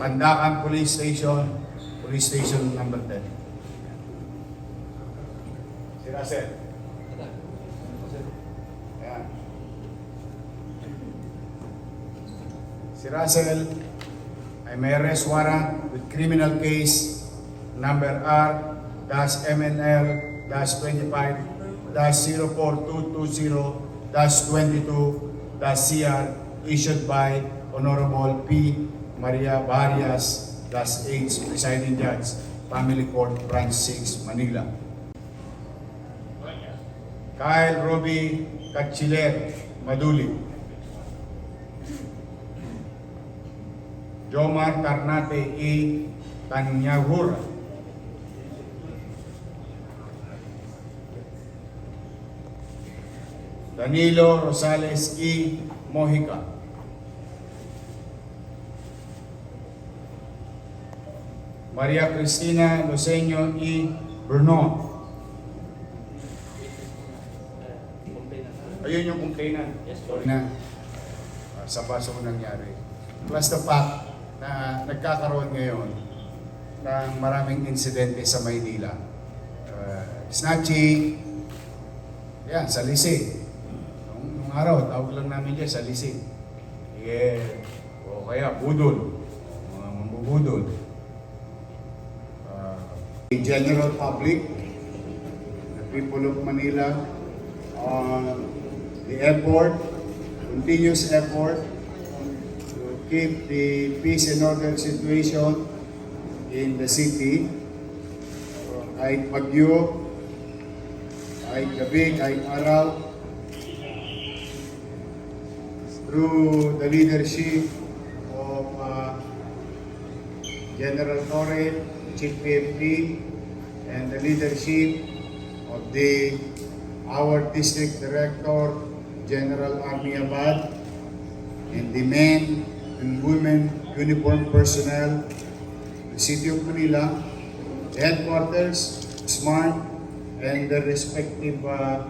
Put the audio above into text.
Pandakan Police Station, Police Station number 10. Si Russell. Ayan. Si Russell ay may arrest warrant with criminal case number R dash MNL dash 25 dash 04220 dash 22 dash CR issued by Honorable P. Maria Barrias dash H presiding judge Family Court Branch 6 Manila Kyle Roby Cachiler Maduli Jomar Carnate E. Tanyagura Danilo Rosales E. Mojica Maria Cristina Loseño E. Bernot Ayun yung complainant. Yes, sir. Na uh, sa paso nangyari. Plus the fact na nagkakaroon ngayon ng maraming insidente sa Maynila. Uh, snatching, yan, sa Lisi. Nung, nung araw, tawag lang namin dyan sa Lisi. Yeah. O kaya, budol. Mga mambubudol. Uh, the general public, the people of Manila, uh, the effort, continuous effort to keep the peace and order situation in the city. So, kahit bagyo, kahit gabi, kahit araw, through the leadership of uh, General Torre, Chief PFP, and the leadership of the our district director, General Army Abad, and the men and women uniformed personnel, the City of Manila, the headquarters, SMART, and the respective uh,